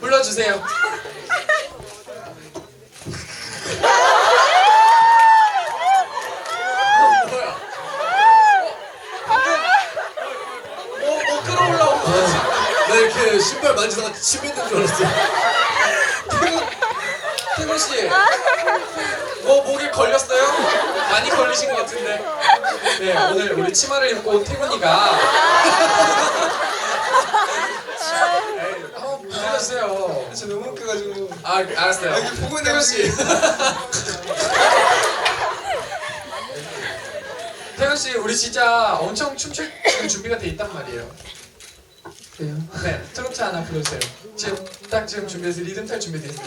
불러주세요. 어, 뭐야? 어, 어, 끌어올라온 거 같아. 나 이렇게 신발 만지다가 침 있는 줄 알았어. 태군 씨, 뭐 목에 걸렸어요? 많이 걸리신 것 같은데. 네, 오늘 우리 치마를 입고 온 태군이가. 불러주세요. 저 너무 웃겨가지고 아, 알았어요. 아, 이거 보고 있는 씨. 태군 씨, 우리 진짜 엄청 춤출 지금 준비가 돼 있단 말이에요. 그래요? 네, 트로트 하나 불러주세요. 지금 딱 지금 준비해서 리듬 탈 준비돼 있어요.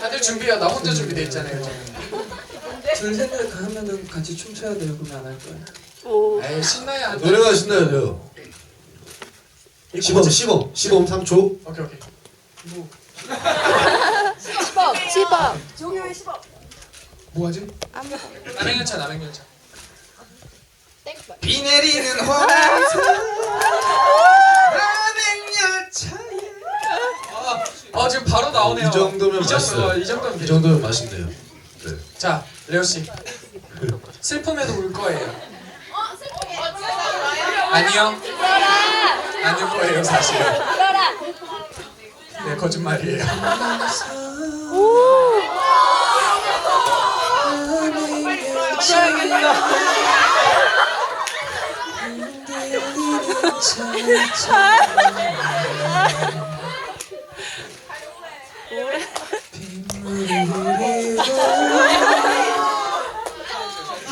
다들 준비야. 나 혼자 준비돼 있잖아요. 지금. 둘셋넷 하면은 같이 춤춰야 돼요 그러면 안 할 거예요 오. 에이 신나야. 노래가 신나야 돼요. 시범 시범 시범 3초. 오케이 오케이. 뭐, 시범. 시범. 뭐 하지? 아무. 남행열차 남행열차. 땡벌. 비 내리는 호남선 남행열차에 아, 아 지금 바로 나오네요. 이 정도면 이 정도, 맛있어요. 이 정도면 이 괜찮- 정도면 맛있네요. 네. 자, 레오 씨. 슬픔에도 울 거예요. 아니요. 안울 거예요 사실. 들어라. 네 거짓말이에요.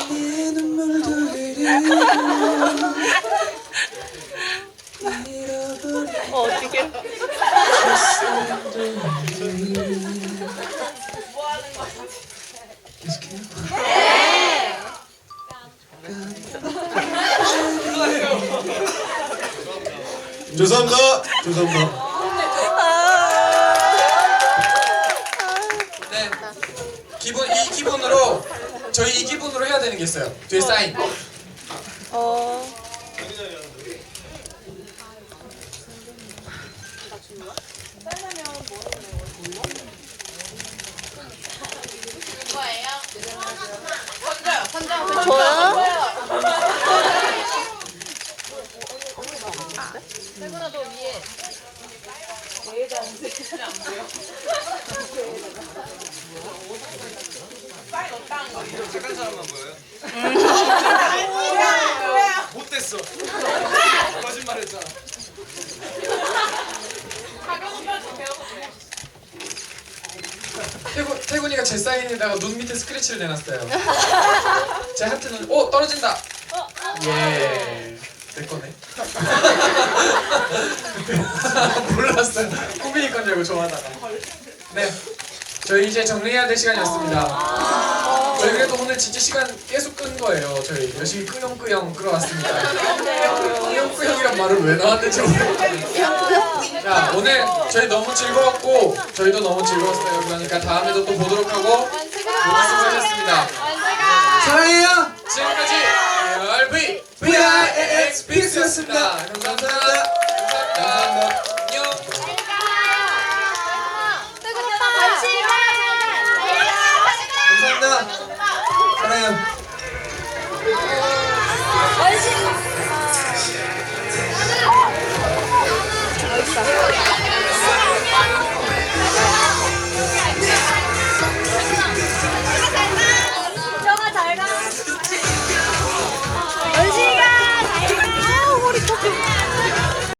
내 눈물도 흐르고 어, 어떻게? 죄송합니다. 죄송합니다. 네. 기분 이 기분으로 저희 이 기분으로 해야 되는 게 있어요. 뒤에 사인. 저요? 착한 사람만 보여요? 못됐어 거짓말했잖아 태군 태군이가 제 사인에다가 눈 밑에 스크래치를 내놨어요. 제 하트는 오 떨어진다. 예. 내 거네. 몰랐어요. 꾸미니 건줄 알고 좋아하다가. 네. 저희 이제 정리해야 될 시간이 왔습니다. 저희 그래도 오늘 진짜 시간 계속 끈 거예요. 저희 열심히 끄영끄영 끌어왔습니다. 끄영끄영이란 말을 왜 나왔는지 모르겠어요. 자 오늘 저희 너무 즐거웠고 저희도 너무 즐거웠어요. 그러니까 다음에도 또 보도록 하고 수고하셨습니다. 사랑해요. 지금까지 RV VIX 픽스였습니다. 감사합니다. 감사합니다. 안녕. 감사합니다. 사랑해요. 원신